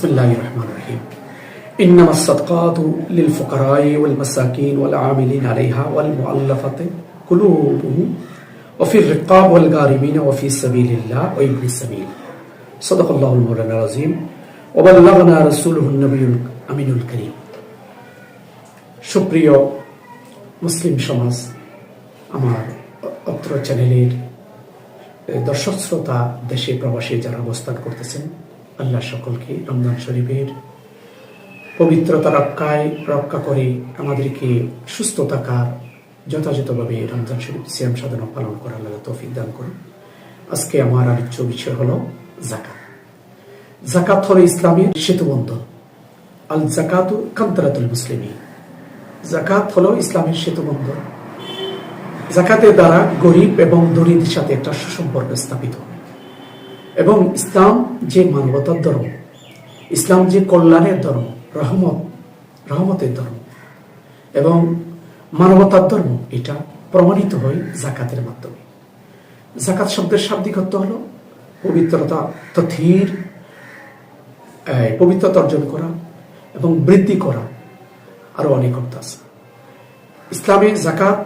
بسم الله الرحمن الرحيم إنما الصدقات للفقراء والمساكين والعاملين عليها والمؤلفة قلوبهم وفي الرقاب والغارمين وفي سبيل الله وابن السبيل صدق الله المولانا العظيم وبلغنا رسوله النبي الأمين الكريم সুপ্রিয় মুসলিম সমাজ আমার অত্র চ্যানেলের দর্শক শ্রোতা দেশে প্রবাসী যারা অবস্থান করতেছেন আল্লাহ সকলকে রমজান শরীফের পবিত্রতা রক্ষায় রক্ষা করে আমাদেরকে সুস্থ থাকার যথাযথভাবে রমজান শরীফ সিয়াম সাধনা পালন করার আল্লাহ তৌফিক দান করুন। আজকে আমার আলোচ্য বিষয় হলো জাকাত জাকাত হলো ইসলামের সেতুবন্ধন আল জাকাতু কান্তরাতুল মুসলিমী জাকাত হলো ইসলামের সেতুবন্ধন জাকাতের দ্বারা গরিব এবং দরিদ্রের সাথে একটা সুসম্পর্ক স্থাপিত। এবং ইসলাম যে মানবতার ধর্ম, ইসলাম যে কল্যাণের ধর্ম, রহমত, রহমতের ধর্ম এবং মানবতার ধর্ম, এটা প্রমাণিত হয় জাকাতের মাধ্যমে। জাকাত শব্দের শাব্দিক অর্থ হলো পবিত্রতা, তথির পবিত্রতা অর্জন করা এবং বৃদ্ধি করা। আরও অনেক অর্থ আছে। ইসলামে জাকাত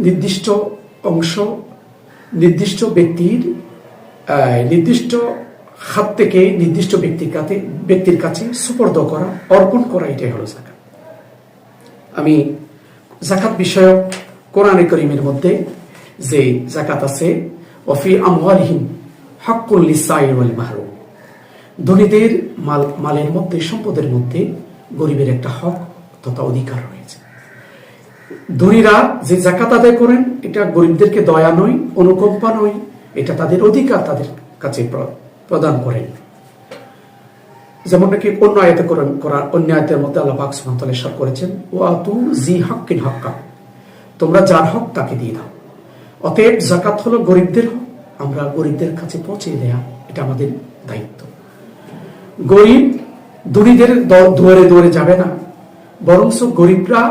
নির্দিষ্ট অংশ নির্দিষ্ট ব্যক্তির নির্দিষ্ট হাত থেকে নির্দিষ্ট ব্যক্তির কাছে ব্যক্তির কাছে সুপর্দ করা, অর্পণ করা, এটাই হলো জাকাত। আমি জাকাত বিষয়ক কোরআনে করিমের মধ্যে যে জাকাত আছে অফি আমওয়ালিহিম হকুল লিসাইল মাহরুম। ধনীদের মাল, মালের মধ্যে, সম্পদের মধ্যে গরিবের একটা হক তথা অধিকার রয়েছে। ধনীরা যে জাকাত আদায় করেন, এটা গরিবদেরকে দয়া নয়, অনুকম্পা নয় এটা তাদের অধিকার তাদের কাছে প্রদান করেন যেমন নাকি অন্য আয়তে করার অন্য আয়তের মধ্যে আল্লাহ পাক করেছেন ও আতু জি হকিন হক্কা, তোমরা যার হক তাকে দিয়ে দাও। অতএব জাকাত হলো গরিবদের হক, আমরা গরিবদের কাছে পৌঁছে দেয়া, এটা আমাদের দায়িত্ব। গরিব ধনীদের দুয়ারে দুয়ারে যাবে না বরংস গরিবরা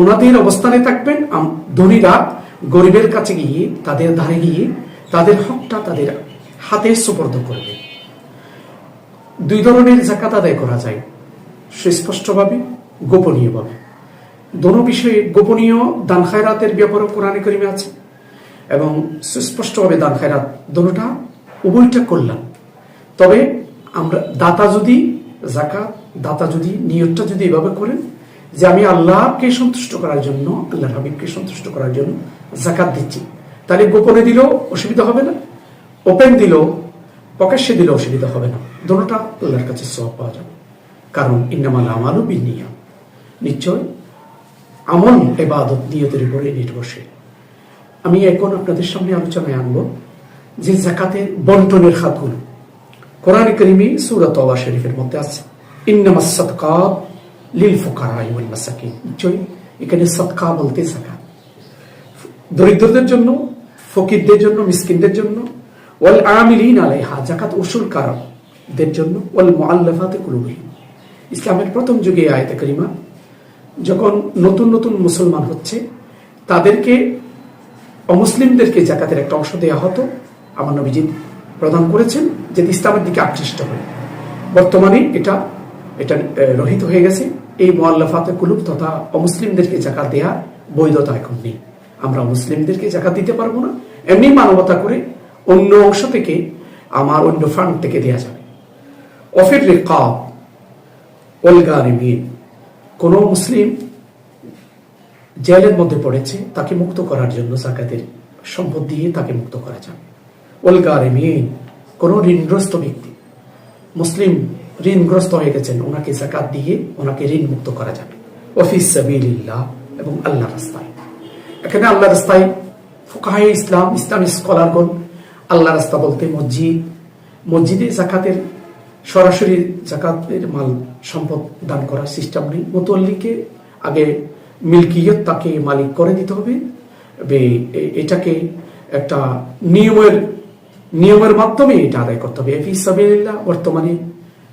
ওনাদের অবস্থানে থাকবেন ধনীরা গরিবের কাছে গিয়ে তাদের ধারে গিয়ে তাদের হকটা তাদের হাতে সুপর্দ করবে। দুই ধরনের জাকাত আদায় করা যায়, সুস্পষ্টভাবে, গোপনীয়ভাবে। দোনো বিষয়ে গোপনীয় দান খায়রাতের ব্যাপারও কোরআনে করিমে আছে এবং সুস্পষ্টভাবে দান খায়রাত দোনোটা উভয়টা করলাম তবে আমরা দাতা যদি জাকাত দাতা যদি নিয়তটা যদি এভাবে করেন যে আমি আল্লাহকে সন্তুষ্ট করার জন্য আল্লাহ হাবিবকে সন্তুষ্ট করার জন্য জাকাত দিচ্ছি। তাহলে গোপনে দিলেও অসুবিধা হবে না। ওপেন দিলেও প্রকাশ্যে দিলেও অসুবিধা হবে না। দোনোটা আল্লাহর কাছে সব পাওয়া যাবে। কারণ ইন্নামাল আমালও বিনিয়া নিশ্চয় আমল এবাদত নিয়তের উপরে নির্ভরশীল। আমি এখন আপনাদের সামনে আলোচনায় আনব যে জাকাতের বন্টনের খাতগুলো। কোরআন করিমি সুরত শরীফের মধ্যে আছে, ইন্নামাস সদকাত লিল ফুকারা ওয়াল মাসাকিন। নিশ্চয়ই এখানে সদকা বলতে জাকাত দরিদ্রদের জন্য ফকিরদের জন্য, মিসকিনদের জন্য। ওয়াল আমিলিন আলাইহা জাকাত উসুল কারকদের জন্য। ওয়াল মুআল্লাফাতে কুলুবিহিম। ইসলামের প্রথম যুগে আয়তে করিমা, যখন নতুন নতুন মুসলমান হচ্ছে, তাদেরকে, অমুসলিমদেরকে জাকাতের একটা অংশ দেওয়া হতো। আমার নবীজি প্রদান করেছেন, যে ইসলামের দিকে আকৃষ্ট হয় বর্তমানে এটা এটা রহিত হয়ে গেছে। এই মোয়াল্লাফাতে কুলুব তথা অমুসলিমদেরকে জাকাত দেওয়া বৈধতা এখন নেই। আমরা মুসলিমদেরকে জাকাত দিতে পারব না। এমনি মানবতা করে অন্য অংশ থেকে আমার অন্য ফান্ড থেকে দেওয়া যাবে। অফির রেকাব ওলগারিমিন কোন মুসলিম জেলের মধ্যে পড়েছে, তাকে মুক্ত করার জন্য জাকাতের সম্পদ দিয়ে তাকে মুক্ত করা যাবে। ওলগারিমিন কোন ঋণগ্রস্ত ব্যক্তি, মুসলিম ঋণগ্রস্ত হয়ে গেছেন, ওনাকে জাকাত দিয়ে ওনাকে ঋণ মুক্ত করা যাবে। অফিস সাবিল্লাহ এবং আল্লাহ রাস্তায়। এখানে আল্লাহ রাস্তায় ফোকাহে ইসলাম, ইসলামী স্কলারগণ আল্লাহ রাস্তা বলতে মসজিদ, মসজিদে জাকাতের, সরাসরি জাকাতের মাল, সম্পদ দান করার সিস্টেম নেই। মোতল্লিকে আগে মিল্কিয়ত তাকে মালিক করে দিতে হবে। এটাকে একটা নিয়মের নিয়মের মাধ্যমে এটা আদায় করতে হবে। এফি সাবিল্লাহ বর্তমানে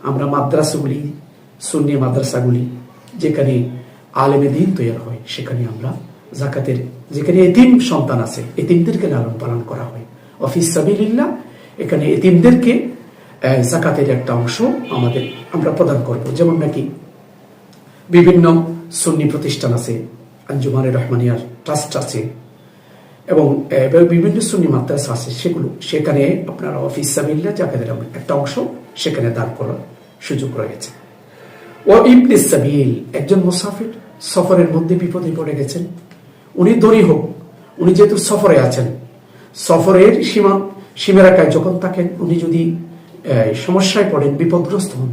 আমরা মাদ্রাসাগুলি, সুন্নি মাদ্রাসাগুলি যেখানে আলেমে দিন তৈরি হয়, সেখানে আমরা জাকাতের যেখানে এতিম সন্তান আছে, এতিমদেরকে লালন পালন করা হয়। অফিস সাবিল্লাহ এখানে এতিমদেরকে জাকাতের একটা অংশ আমাদের আমরা প্রদান করব। যেমন নাকি বিভিন্ন সুন্নি প্রতিষ্ঠান আছে, আঞ্জুমানে রহমানিয়ার ট্রাস্ট আছে, এবং বিভিন্ন সুন্নি মাদ্রাসা আছে, সেগুলো, সেখানে আপনার অফিস সাবিল্লা জাকাতের একটা অংশ সেখানে দান করার সুযোগ রয়েছে। ও ইবনে সাবিল, একজন মুসাফির সফরের মধ্যে বিপদে পড়ে গেছেন। উনি দড়ি হোক, উনি যেহেতু সফরে আছেন, সফরের সীমা সীমারেখায় যখন থাকেন, উনি যদি সমস্যায় পড়েন, বিপদগ্রস্ত হন,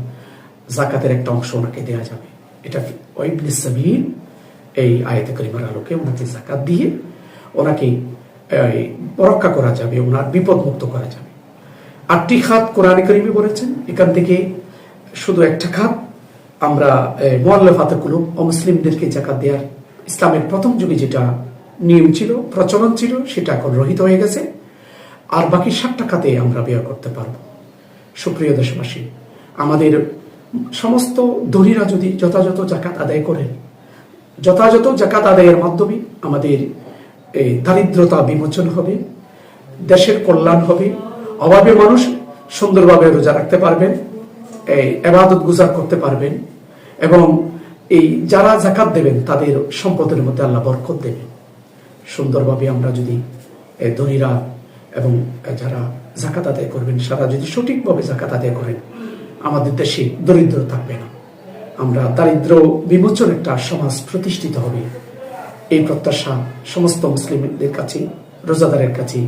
জাকাতের একটা অংশ ওনাকে দেওয়া যাবে। এটা ওয়াইবনে সাবিল এই আয়তে করিমার আলোকে ওনাকে জাকাত দিয়ে ওনাকে রক্ষা করা যাবে, ওনার বিপদ মুক্ত করা যাবে। আটটি খাত কোরআনে করিমে বলেছেন, এখান থেকে শুধু একটা খাত, আমরা মোয়াল্লাফাতে কুলুব অমুসলিমদেরকে জাকাত দেওয়ার ইসলামের প্রথম যুগে যেটা নিয়ম ছিল, প্রচলন ছিল, সেটা এখন রহিত হয়ে গেছে। আর বাকি সাতটা খাতে আমরা ব্যয় করতে পারব। সুপ্রিয় দেশবাসী, আমাদের সমস্ত ধনীরা যদি যথাযথ জাকাত আদায় করেন, যথাযথ জাকাত আদায়ের মাধ্যমে আমাদের এই দারিদ্রতা বিমোচন হবে, দেশের কল্যাণ হবে, অভাবে মানুষ সুন্দরভাবে রোজা রাখতে পারবেন এই এবাদত গুজার করতে পারবেন এবং এই যারা জাকাত দেবেন, তাদের সম্পদের মধ্যে আল্লাহ বরকত দেবেন। সুন্দরভাবে আমরা যদি ধনীরা এবং যারা জাকাত আদায় করবেন, সারা যদি সঠিকভাবে জাকাত আদায় করেন, আমাদের দেশে দরিদ্র থাকবে না। আমরা দারিদ্র বিমোচন একটা সমাজ প্রতিষ্ঠিত হবে। এই প্রত্যাশা সমস্ত মুসলিমদের কাছে, রোজাদারের কাছে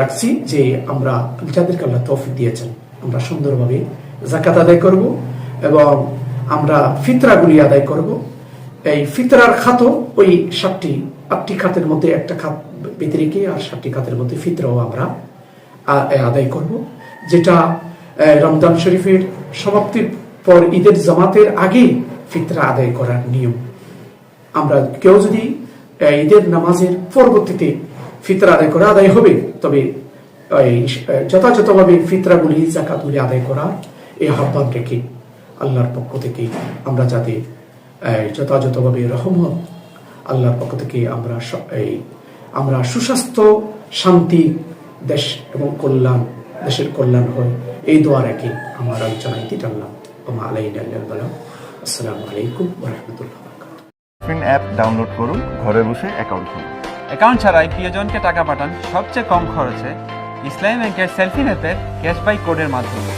রাখছি যে আমরা যাদেরকে আল্লাহ তৌফিক দিয়েছেন, আমরা সুন্দরভাবে জাকাত আদায় করব এবং আমরা ফিতরাগুলি আদায় করব। এই ফিতরার খাতও ওই সাতটি, আটটি খাতের মধ্যে একটা খাত বেঁধে রেখে আর সাতটি খাতের মধ্যে ফিতরাও আমরা আদায় করব, যেটা রমজান শরীফের সমাপ্তির পর ঈদের জামাতের আগে ফিতরা আদায় করার নিয়ম। আমরা কেউ যদি ঈদের নামাজের পরবর্তীতে ফিতরা আদায় করা আদায় হবে, তবে যথাযথভাবে ফিতরাগুলি, জাকাতগুলি আদায় করার এই আহ্বান রেখে আল্লাহর পক্ষ থেকে আমরা যাতে যথাযথভাবে রহমত আল্লাহর পক্ষ থেকে আমরা এই আমরা সুস্বাস্থ্য শান্তি দেশ এবং কল্যাণ দেশের কল্যাণ হয়। এই দোয়া রেখে আমার আলোচনা ইতি টানলাম। ওমা আলাইনা আসসালামু আলাইকুম ওরহমতুল্লাহ ফিন অ্যাপ ডাউনলোড করুন ঘরে বসে অ্যাকাউন্ট খুলুন। অ্যাকাউন্ট ছাড়াই প্রিয়জনকে টাকা পাঠান সবচেয়ে কম খরচে। ইসলামী ব্যাংকের সেলফি অ্যাপের ক্যাশবাই কোডের মাধ্যমে।